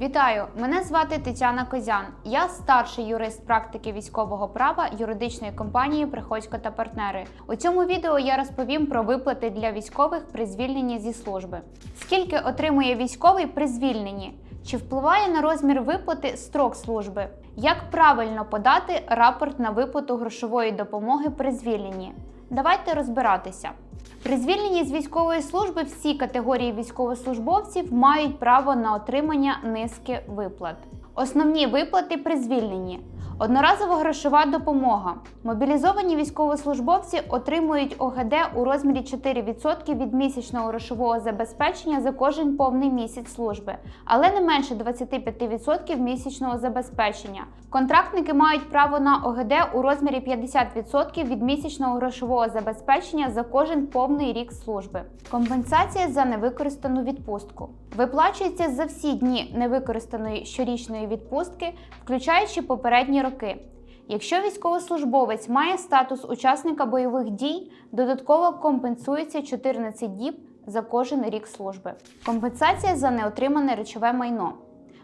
Вітаю! Мене звати Тетяна Козян. Я старший юрист практики військового права юридичної компанії Приходько та партнери. У цьому відео я розповім про виплати для військових при звільненні зі служби. Скільки отримує військовий при звільненні? Чи впливає на розмір виплати строк служби? Як правильно подати рапорт на виплату грошової допомоги при звільненні? Давайте розбиратися. При звільненні з військової служби всі категорії військовослужбовців мають право на отримання низки виплат. Основні виплати при звільненні. Одноразова грошова допомога. Мобілізовані військовослужбовці отримують ОГД у розмірі 4% від місячного грошового забезпечення за кожен повний місяць служби, але не менше 25% місячного забезпечення. Контрактники мають право на ОГД у розмірі 50% від місячного грошового забезпечення за кожен повний рік служби. Компенсація за невикористану відпустку виплачується за всі дні невикористаної щорічної відпустки, включаючи попередні роки. Якщо військовослужбовець має статус учасника бойових дій, додатково компенсується 14 діб за кожен рік служби. Компенсація за неотримане речове майно.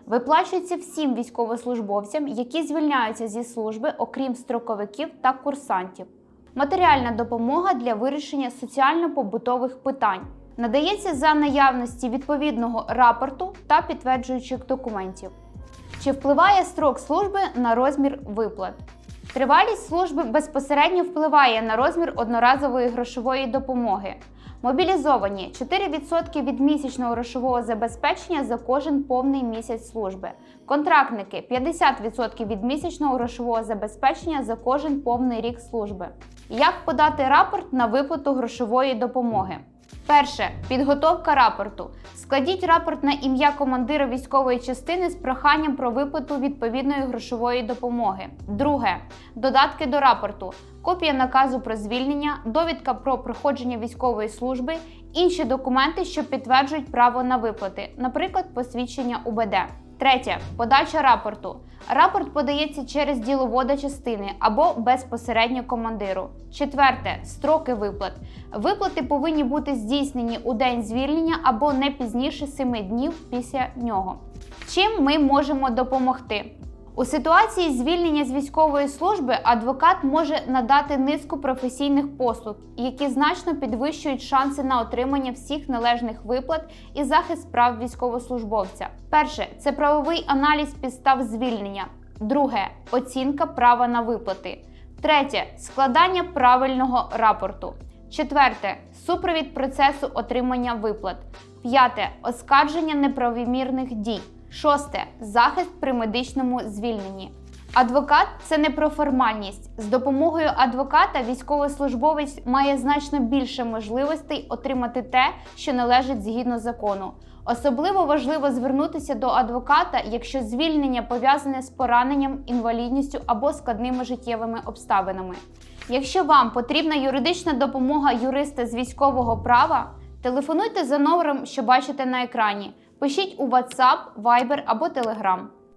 Виплачується всім військовослужбовцям, які звільняються зі служби, окрім строковиків та курсантів. Матеріальна допомога для вирішення соціально-побутових питань надається за наявності відповідного рапорту та підтверджуючих документів. Чи впливає строк служби на розмір виплат? Тривалість служби безпосередньо впливає на розмір одноразової грошової допомоги. Мобілізовані 4% від місячного грошового забезпечення за кожен повний місяць служби. Контрактники 50% від місячного грошового забезпечення за кожен повний рік служби. Як подати рапорт на виплату грошової допомоги? Перше підготовка рапорту. Складіть рапорт на ім'я командира військової частини з проханням про виплату відповідної грошової допомоги. Друге додатки до рапорту, копія наказу про звільнення, довідка про проходження військової служби, інші документи, що підтверджують право на виплати, наприклад, посвідчення УБД. Третє подача рапорту. Рапорт подається через діловода частини або безпосередньо командиру. Четверте строки виплат. Виплати повинні бути здійснені у день звільнення або не пізніше 7 днів після нього. Чим ми можемо допомогти? У ситуації звільнення з військової служби адвокат може надати низку професійних послуг, які значно підвищують шанси на отримання всіх належних виплат і захист прав військовослужбовця. Перше це правовий аналіз підстав звільнення. Друге оцінка права на виплати. Третє складання правильного рапорту. Четверте супровід процесу отримання виплат. П'яте оскарження неправомірних дій. Шосте захист при медичному звільненні. Адвокат це не про формальність. З допомогою адвоката військовослужбовець має значно більше можливостей отримати те, що належить згідно закону. Особливо важливо звернутися до адвоката, якщо звільнення пов'язане з пораненням, інвалідністю або складними життєвими обставинами. Якщо вам потрібна юридична допомога юриста з військового права, телефонуйте за номером, що бачите на екрані. Пишіть у WhatsApp, Viber або Telegram.